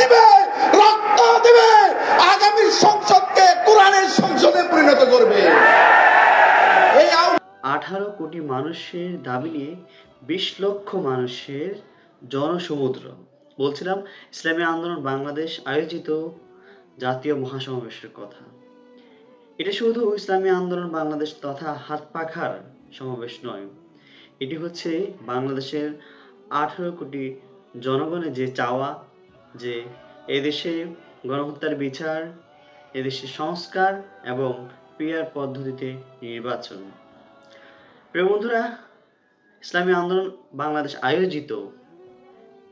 দিবে, রক্ত দিবে, আগামী সংসদকে কোরআনের সংসদে পরিণত করবে। এই আঠারো কোটি মানুষের দাবি নিয়ে বিশ লক্ষ মানুষের জনসমুদ্র। বলছিলাম, ইসলামী আন্দোলন বাংলাদেশ আয়োজিত জাতীয় মহাসমাবেশের কথা। এটা শুধু ইসলামী আন্দোলন বাংলাদেশ তথা হাত পাখার সমাবেশ নয়, এটি হচ্ছে বাংলাদেশের আঠারো কোটি জনগণের যে চাওয়া যে এদেশে গণহত্যার বিচার, এদেশে সংস্কার এবং পিয়ার পদ্ধতিতে নির্বাচন। প্রিয় বন্ধুরা, ইসলামী আন্দোলন বাংলাদেশ আয়োজিত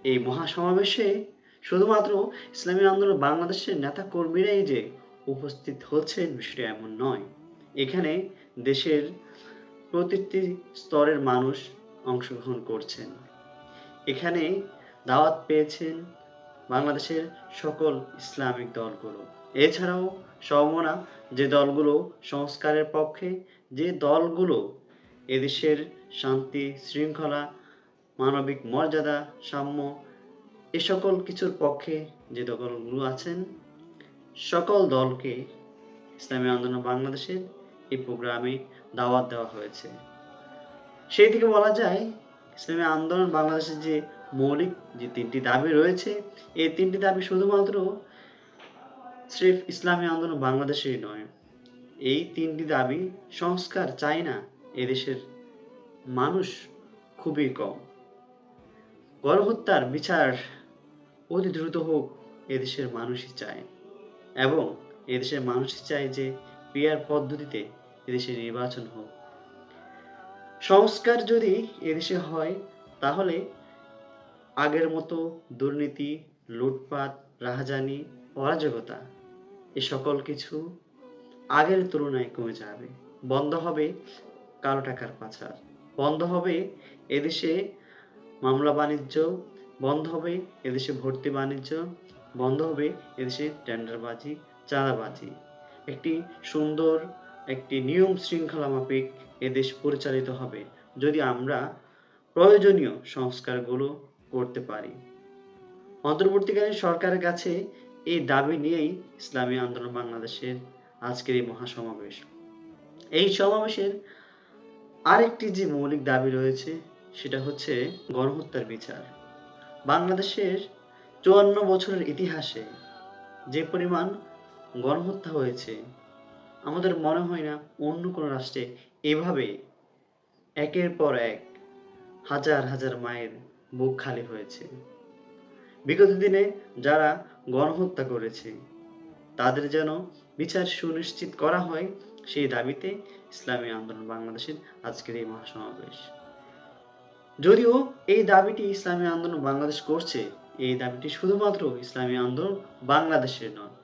এই মহাসমাবেশে শুধুমাত্র ইসলামী আন্দোলন বাংলাদেশের নেতা কর্মীরাই যে উপস্থিত হচ্ছেন বিষয়টা এমন নয়। এখানে দেশের প্রতিটি স্তরের মানুষ অংশগ্রহণ করছেন। এখানে দাওয়াত পেয়েছেন বাংলাদেশের সকল ইসলামিক দলগুলো। এছাড়াও সমমনা যে দলগুলো সংস্কারের পক্ষে, যে দলগুলো এদেশের শান্তি, শৃঙ্খলা, মানবিক মর্যাদা, সাম্য, এ সকল কিছুর পক্ষে যে দলগুলো আছেন, সকল দলকে ইসলামী আন্দোলন বাংলাদেশের এই প্রোগ্রামে দাওয়াত দেওয়া হয়েছে। সেই থেকে বলা যায়, ইসলামী আন্দোলন বাংলাদেশের যে মৌলিক যে তিনটি দাবি রয়েছে, এই তিনটি দাবি শুধুমাত্র স্রেফ ইসলামী আন্দোলন বাংলাদেশেরই নয়, এই তিনটি দাবি সংস্কার চায় না এদেশের মানুষ খুবই কম। গণহত্যার বিচার অতি দ্রুত হোক এদেশের মানুষই চায় এবং এদেশের মানুষই চায় যে পিয়ার পদ্ধতিতে এদেশে নির্বাচন হোক। সংস্কার যদি এদেশে হয়, তাহলে আগের মতো দুর্নীতি, লুটপাট, রাহাজানি, অরাজকতা, এ সকল কিছু আগের তুলনায় কমে যাবে। বন্ধ হবে কালো টাকার পাচার। বন্ধ হবে এদেশে মামলা বাণিজ্য। বন্ধ হবে এদেশে ভর্তি বাণিজ্য। বন্ধ হবে এদেশে টেন্ডারবাজি, চাঁদাবাজি। একটি সুন্দর, একটি নিয়ম শৃঙ্খলা মাফিক এদেশ পরিচালিত হবে। যদি আমরা প্রয়োজনীয় সংস্কারগুলো করতে পারি। অন্তর্বর্তীকালীন সরকারের কাছে এই দাবি নিয়েই ইসলামী আন্দোলন বাংলাদেশের আজকের এই মহাসমাবেশ। এই সমাবেশের আরেকটি যে মৌলিক দাবি রয়েছে, সেটা হচ্ছে গণহত্যার বিচার। বাংলাদেশের চুয়ান্ন বছরের ইতিহাসে যে পরিমাণ গণহত্যা হয়েছে, আমাদের মনে হয় না অন্য কোনো রাষ্ট্রে এভাবে একের পর এক হাজার হাজার মায়ের বুক খালি হয়েছে। বিগত দিনে যারা গণহত্যা করেছে, তাদের যেন বিচার সুনিশ্চিত করা হয়, সেই দাবিতে ইসলামী আন্দোলন বাংলাদেশের আজকের এই মহাসমাবেশ। যদিও এই দাবিটি ইসলামী আন্দোলন বাংলাদেশ করছে, এই দাবিটি শুধুমাত্র ইসলামী আন্দোলন বাংলাদেশের নয়,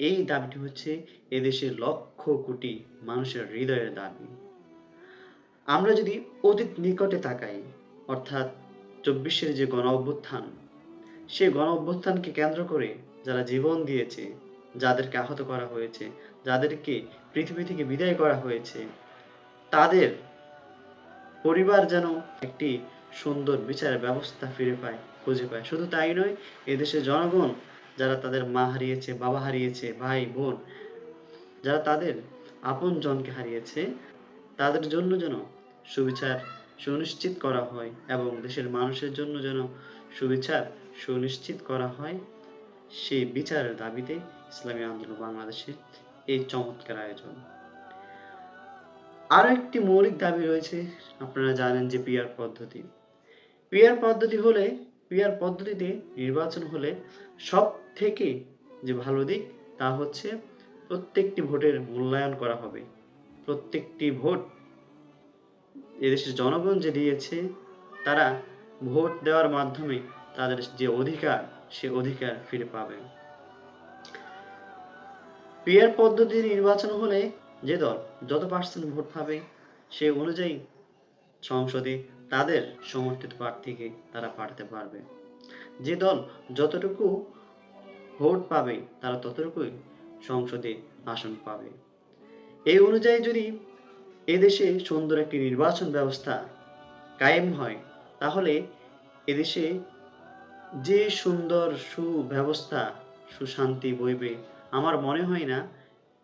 এই দাবিটি হচ্ছে এদেশের লক্ষ কোটি মানুষের হৃদয়ের দাবি। আমরা যদি অতীত নিকটে তাকাই, অর্থাৎ চব্বিশের যে গণ অভ্যুত্থান সেই গণ অভ্যুত্থানকে কেন্দ্র করে যারা জীবন দিয়েছে, যাদেরকে আহত করা হয়েছে, যাদেরকে পৃথিবী থেকে বিদায় করা হয়েছে, তাদের পরিবার যেন একটি সুন্দর বিচারের ব্যবস্থা ফিরে পায়, খুঁজে পায়। শুধু তাই নয়, এদেশের জনগণ যারা তাদের মা হারিয়েছে, বাবা হারিয়েছে, ভাই, বোন, যারা তাদের আপন জনকে হারিয়েছে, তাদের জন্য যেন সুবিচার সুনিশ্চিত করা হয় এবং দেশের মানুষের জন্য যেন সুবিচার সুনিশ্চিত করা হয় সেই বিচারের দাবিতে ইসলামী আন্দোলন বাংলাদেশের এই চমৎকার আয়োজন। আরও একটি মৌলিক দাবি রয়েছে, আপনারা জানেন যে পিয়ার পদ্ধতি। পিয়ার পদ্ধতি হলে পিয়ার পদ্ধতিতে নির্বাচন হলে সব থেকে যে ভালো দিক তা হচ্ছে প্রত্যেকটি ভোটের মূল্যায়ন করা হবে। প্রত্যেকটি ভোট এদেশের জনগণ যে দিয়েছে, তারা ভোট দেওয়ার মাধ্যমে তাদের যে অধিকার, সে অধিকার ফিরে পাবে। পিয়ার পদ্ধতি নির্বাচন হলে যে দল যত পার্সেন্ট ভোট পাবে, সে অনুযায়ী সংসদে তাদের সমর্থিত প্রার্থীকে তারা পাঠাতে পারবে। যে দল যতটুকু ভোট পাবে, তারা ততটুকুই সংসদে আসন পাবে। এই অনুযায়ী যদি এদেশে সুন্দর একটি নির্বাচন ব্যবস্থা কায়েম হয়, তাহলে এদেশে যে সুন্দর সুব্যবস্থা, সুশান্তি বইবে, আমার মনে হয় না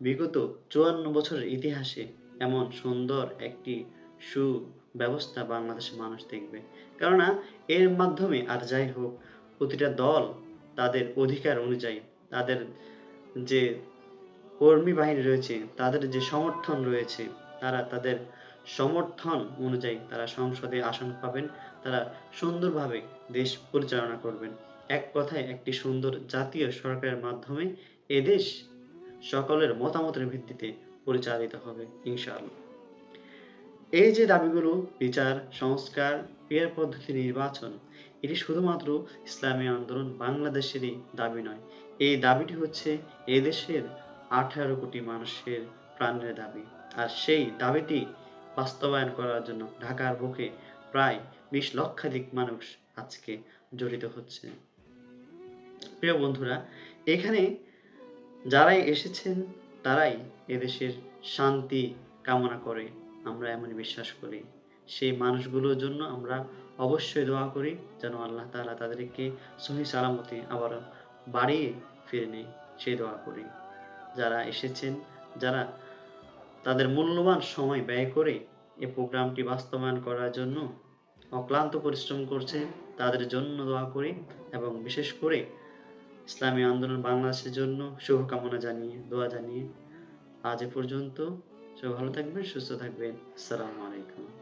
বিগত চুয়ান্ন বছরের ইতিহাসে এমন সুন্দর একটি সু ব্যবস্থা বাংলাদেশের মানুষ দেখবে। কেননা, এর মাধ্যমে আর যাই হোক, প্রতিটা দল তাদের অধিকার অনুযায়ী, তাদের যে কর্মী বাহিনী রয়েছে, তাদের যে সমর্থন রয়েছে তারা তাদের সমর্থন অনুযায়ী তারা সংসদে আসন পাবেন, তারা সুন্দরভাবে দেশ পরিচালনা করবেন। এক কথায় একটি সুন্দর জাতীয় সরকারের মাধ্যমে এদেশ সকলের মতামতের ভিত্তিতে পরিচালিত হবে, ইনশাআল্লাহ। এই যে দাবিগুলো, বিচার, সংস্কার পেয়ার পদ্ধতি নির্বাচন, এটি শুধুমাত্র ইসলামী আন্দোলন বাংলাদেশেরই দাবি নয়, এই দাবিটি হচ্ছে এদেশের আঠারো কোটি মানুষের প্রাণের দাবি। আর সেই দাবিটি বাস্তবায়ন করার জন্য ঢাকার বুকে প্রায় বিশ লক্ষাধিক মানুষ আজকে জড়িত হচ্ছে। প্রিয় বন্ধুরা, এখানে যারাই এসেছেন, তারাই এদেশের শান্তি কামনা করে আমরা এমনই বিশ্বাস করি। সেই মানুষগুলোর জন্য আমরা অবশ্যই দোয়া করি যেন আল্লাহ তাআলা তাদেরকে সহি সালামতে আবার বাড়িয়ে ফিরে নেই সেই দোয়া করি। যারা এসেছেন, যারা তাদের মূল্যবান সময় ব্যয় করে এ প্রোগ্রামটি বাস্তবায়ন করার জন্য অক্লান্ত পরিশ্রম করছে। তাদের জন্য দোয়া করি এবং বিশেষ করে ইসলামী আন্দোলন বাংলাদেশের জন্য শুভকামনা জানিয়ে, দোয়া জানিয়ে আজ এ পর্যন্ত সব ভালো থাকবেন, সুস্থ থাকবেন। আসসালামু আলাইকুম।